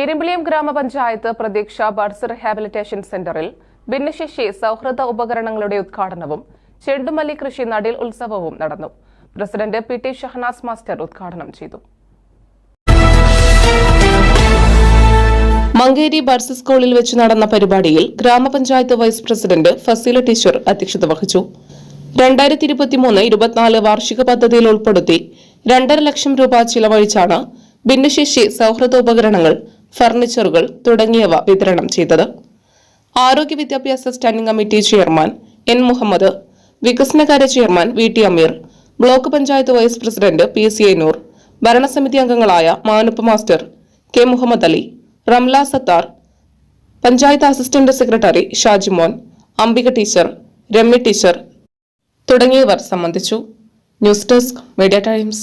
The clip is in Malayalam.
ഇരുമ്പിളിയം ഗ്രാമപഞ്ചായത്ത് പ്രതീക്ഷ ബർഡ്സ് റിഹാബിലിറ്റേഷൻ സെന്ററിൽ ഭിന്നശേഷി സൗഹൃദ ഉപകരണങ്ങളുടെ ഉദ്ഘാടനവും ചെണ്ടുമല്ലി കൃഷി നടീൽ ഉത്സവവും നടന്നു. President P T Shahanas master ഉദ്ഘാടനം ചെയ്തു. മങ്കേരി ബർസ് സ്കൂളിൽ വെച്ച് നടന്ന പരിപാടിയിൽ ഗ്രാമപഞ്ചായത്ത് വൈസ് പ്രസിഡന്റ് ഫസീല ടീച്ചർ അധ്യക്ഷത വഹിച്ചു. രണ്ടായിരത്തി ഇരുപത്തിമൂന്ന് ഇരുപത്തിനാല് വാർഷിക പദ്ധതിയിൽ ഉൾപ്പെടുത്തി രണ്ടര ലക്ഷം രൂപ ചിലവഴിച്ചാണ് ഭിന്നശേഷി സൗഹൃദ ഉപകരണങ്ങൾ ഫർണിച്ചറുകൾ തുടങ്ങിയവ വിതരണം ചെയ്തത്. ആരോഗ്യ വിദ്യാഭ്യാസ standing committee chairman N Muhammad വികസനകാര്യ chairman V T Ameer block panchayat vice president P C Enur ഭരണസമിതി അംഗങ്ങളായ Manuppu master K Muhammad Ali Ramla Sathar panchayat assistant secretary Shajimon Ambika teacher Ramya teacher തുടങ്ങിയവർ സംബന്ധിച്ചു. News desk Media Times.